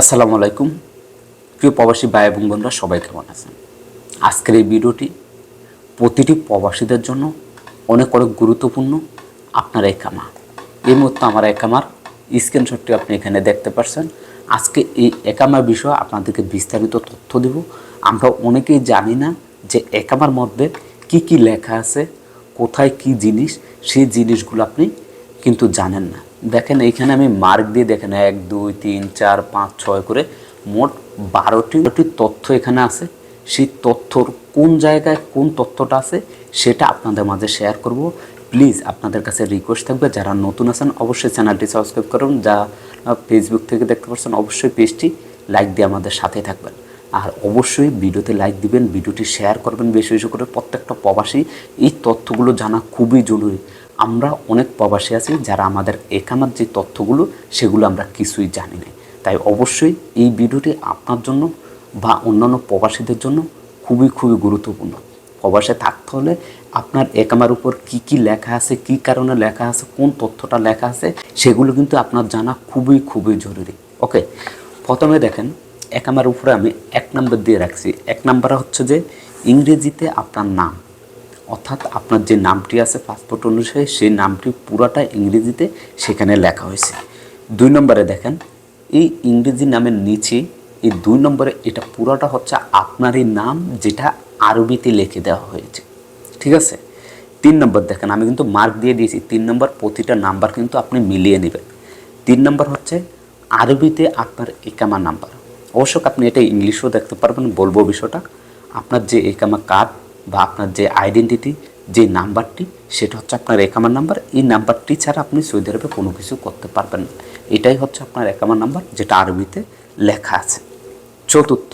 আসসালামু আলাইকুম। প্রিয় প্রবাসী ভাই এবং বোনরা সবাই কেমন আছেন? আজকের এই ভিডিওটি প্রতিটি প্রবাসীদের জন্য অনেক অনেক গুরুত্বপূর্ণ। আপনার একামা এই মুহূর্তে আমার একামার স্ক্রিনশটটি আপনি এখানে দেখতে পাচ্ছেন। আজকে এই একামার বিষয়ে আপনাদেরকে বিস্তারিত তথ্য দেব। আমরা অনেকেই জানি না যে একামার মধ্যে কি কি লেখা আছে, কোথায় কি জিনিস, সেই জিনিসগুলো আপনি কিন্তু জানেন না। দেখেন, এইখানে আমি মার্ক দিয়ে দেখেন, এক, দুই, তিন, চার, পাঁচ, ছয় করে মোট বারোটি তথ্য এখানে আছে। সেই তথ্যর কোন জায়গায় কোন তথ্যটা আছে, সেটা আপনাদের মাঝে শেয়ার করব। প্লিজ আপনাদের কাছে রিকোয়েস্ট থাকবে। যারা নতুন আছেন, অবশ্যই চ্যানেলটি সাবস্ক্রাইব করুন। যা ফেসবুক থেকে দেখতে পাচ্ছেন, অবশ্যই পেজটি লাইক দিয়ে আমাদের সাথে থাকবেন। আর অবশ্যই ভিডিওতে লাইক দিবেন, ভিডিওটি শেয়ার করবেন। বেশি বেশি করে প্রত্যেকটা প্রবাসী এই তথ্যগুলো জানা খুবই জরুরি। আমরা অনেক প্রবাসী আছি যারা আমাদের একামার যে তথ্যগুলো, সেগুলো আমরা কিছুই জানি না তাই অবশ্যই এই ভিডিওটি আপনার জন্য বা অন্যান্য প্রবাসীদের জন্য খুবই খুবই গুরুত্বপূর্ণ। প্রবাসে থাকতে হলে আপনার একামার উপর কি কি লেখা আছে, কি কারণে লেখা আছে, কোন তথ্যটা লেখা আছে, সেগুলো কিন্তু আপনার জানা খুবই খুবই জরুরি। ওকে? প্রথমে দেখেন একামার উপরে আমি এক নম্বর দিয়ে রাখছি। এক নম্বর হচ্ছে যে ইংরেজিতে আপনার নাম। অর্থাৎ আপনার যে নামটি আছে পাসপোর্ট অনুসারে সেই নামটি পুরাটা ইংরেজিতে সেখানে লেখা হয়েছে। দুই নম্বরে দেখেন, এই ইংরেজি নামের নিচে, এই দুই নম্বরে এটা পুরাটা হচ্ছে আপনারই নাম যেটা আরবিতে লিখে দেওয়া হয়েছে। ঠিক আছে? তিন নম্বর দেখেন, আমি কিন্তু মার্ক দিয়ে দিয়েছি। তিন নম্বর প্রতিটা নাম্বার কিন্তু আপনি মিলিয়ে নেবেন। তিন নম্বর হচ্ছে আরবিতে আপনার একামা নাম্বার। অবশ্য আপনি এটা ইংলিশেও দেখতে পারবেন, বলব বিষয়টা। আপনার যে একামা কার্ড বা আপনার যে আইডেন্টিটি যে নাম্বারটি সেটা হচ্ছে আপনার একামার নাম্বার এই নাম্বারটি ছাড়া আপনি সৌদি আরবে কোনো কিছু করতে পারবেন না। এটাই হচ্ছে আপনার একামার নাম্বার যেটা আরবিতে লেখা আছে। চতুর্থ,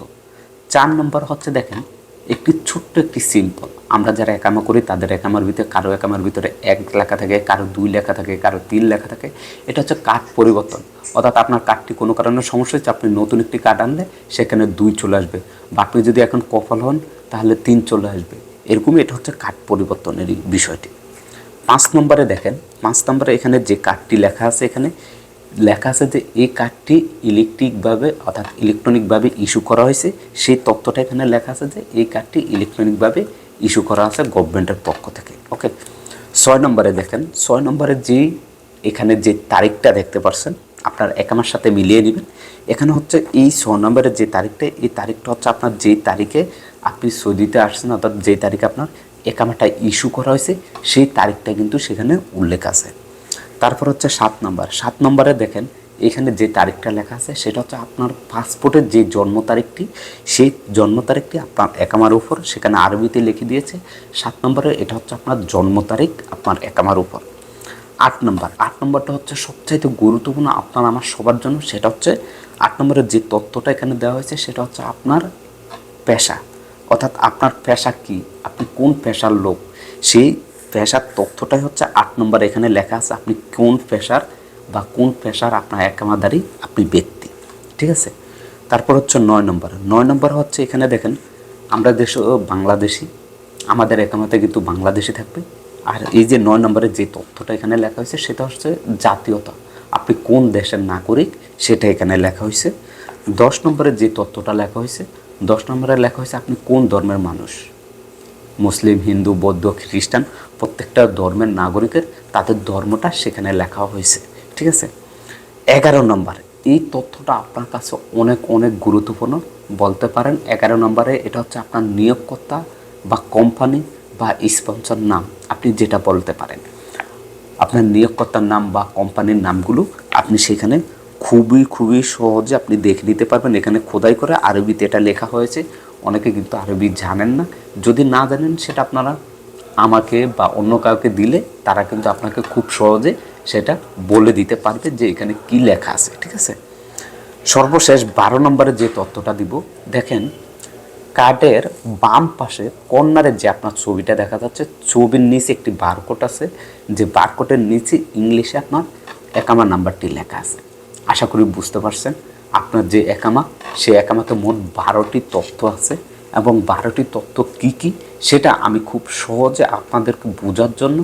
চার নম্বর হচ্ছে দেখেন, একটি ছোট্ট একটি সিম্পল আমরা যারা একামা করি, তাদের একামার ভিতরে, কারও একামার ভিতরে এক লেখা থাকে, কারও দুই লেখা থাকে, কারও তিন লেখা থাকে। এটা হচ্ছে কাঠ পরিবর্তন। অর্থাৎ আপনার কাঠটি কোনো কারণে সমস্যা হচ্ছে আপনি নতুন একটি কার্ড আনলে সেখানে দুই চলে আসবে। বা আপনি যদি এখন কফল হন, তাহলে তিন চলে আসবে। এরকমই এটা হচ্ছে কাঠ পরিবর্তনের বিষয়টি। পাঁচ নম্বরে দেখেন, পাঁচ নম্বরে এখানে যে কাঠটি লেখা আছে এখানে, লেখা আছে যে এই কার্ডটি ইলেকট্রিকভাবে, অর্থাৎ ইলেকট্রনিকভাবে ইস্যু করা হয়েছে। সেই তথ্যটা এখানে লেখা আছে যে এই কার্ডটি ইলেকট্রনিকভাবে ইস্যু করা আছে গভর্নমেন্টের পক্ষ থেকে ওকে ছয় নম্বরে দেখেন, ছয় নম্বরে যেই এখানে যে তারিখটা দেখতে পাচ্ছেন আপনার একামার সাথে মিলিয়ে নেবেন। এখানে হচ্ছে এই ছ নম্বরের যে তারিখটা, এই তারিখটা হচ্ছে আপনার যেই তারিখে আপনি সৌদিতে আসছেন, অর্থাৎ যেই তারিখে আপনার একামাটা ইস্যু করা হয়েছে, সেই তারিখটা কিন্তু সেখানে উল্লেখ আছে। তারপর হচ্ছে সাত নম্বর, সাত নম্বরে দেখেন এখানে যে তারিখটা লেখা আছে, সেটা হচ্ছে আপনার পাসপোর্টের যে জন্ম তারিখটি, সেই জন্ম তারিখটি আপনার একামার উপর, সেখানে আরবিতে লিখে দিয়েছে। সাত নম্বরে এটা হচ্ছে আপনার জন্ম তারিখ, আপনার একামার উপর। আট নম্বর, আট নম্বরটা হচ্ছে সবচাইতে গুরুত্বপূর্ণ আপনার, আমার সবার জন্য, সেটা হচ্ছে আট নম্বরের যে তথ্যটা এখানে দেওয়া হয়েছে, সেটা হচ্ছে আপনার পেশা। অর্থাৎ আপনার পেশা কি? আপনি কোন পেশার লোক? সেই পেশার তথ্যটাই হচ্ছে আট নম্বর এখানে লেখা আছে, আপনি কোন পেশার বা কোন পেশার আপনার একামাদারি আপনি ব্যক্তি, ঠিক আছে? তারপর হচ্ছে নয় নম্বর। নয় নম্বর হচ্ছে এখানে দেখেন, আমরা দেশ বাংলাদেশি, আমাদের একামাতে কিন্তু বাংলাদেশি থাকবে। আর এই যে নয় নম্বরের যে তথ্যটা এখানে লেখা হয়েছে, সেটা হচ্ছে জাতীয়তা। আপনি কোন দেশের নাগরিক, সেটা এখানে লেখা হয়েছে। দশ নম্বরের যে তথ্যটা লেখা হয়েছে, দশ নম্বরে লেখা হয়েছে আপনি কোন ধর্মের মানুষ? মুসলিম, হিন্দু, বৌদ্ধ, খ্রিস্টান, প্রত্যেকটা ধর্মের নাগরিকের তাদের ধর্মটা সেখানে লেখা হয়েছে। ঠিক আছে? এগারো নম্বর, এই তথ্যটা আপনার কাছে অনেক অনেক গুরুত্বপূর্ণ। বলতে পারেন, এগারো নম্বরে এটা হচ্ছে আপনার নিয়োগকর্তা বা কোম্পানি বা স্পন্সর নাম। আপনি যেটা বলতে পারেন। আপনার নিয়োগকর্তার নাম বা কোম্পানির নামগুলো আপনি সেখানে খুবই খুবই সহজে আপনি দেখে নিতে পারবেন। এখানে খোদাই করে আরবিতে এটা লেখা হয়েছে। অনেকে কিন্তু আরবি জানেন না। যদি না জানেন, সেটা আপনারা আমাকে বা অন্য কাউকে দিলে তারা কিন্তু আপনাকে খুব সহজে সেটা বলে দিতে পারবে যে এখানে কি লেখা আছে, ঠিক আছে? সর্বশেষ বারো নম্বরে যে তথ্যটা দিব, দেখেন, কার্ডের বাম পাশে কর্নারে যে আপনার ছবিটা দেখা যাচ্ছে, ছবির নিচে একটি বারকোড আছে, যে বারকোডের নিচে ইংলিশে আপনার একামা নাম্বারটি লেখা আছে। আশা করি বুঝতে পারছেন, আপনার যে একামা সেই একামাতে মোট বারোটি তথ্য আছে, এবং বারোটি তথ্য কি কি সেটা আমি খুব সহজে আপনাদেরকে বোঝার জন্য,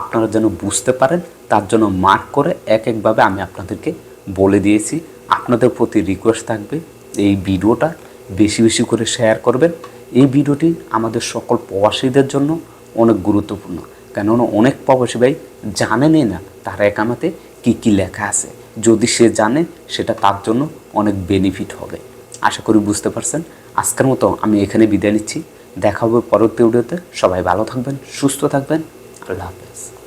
আপনারা যেন বুঝতে পারেন, তার জন্য মার্ক করে এক একভাবে আমি আপনাদেরকে বলে দিয়েছি। আপনাদের প্রতি রিকোয়েস্ট থাকবে এই ভিডিওটা, বেশি বেশি করে শেয়ার করবেন। এই ভিডিওটি আমাদের সকল প্রবাসীদের জন্য অনেক গুরুত্বপূর্ণ। কেননা অনেক প্রবাসী ভাই জানেনই না তার একামাতে কী কী লেখা আছে। যদি সে জানে, সেটা তার জন্য অনেক বেনিফিট হবে। আশা করি বুঝতে পারছেন। আজকের মতো আমি এখানে বিদায় নিচ্ছি। দেখা হবে পরবর্তী ভিডিওতে। সবাই ভালো থাকবেন সুস্থ থাকবেন। আল্লাহ হাফেজ।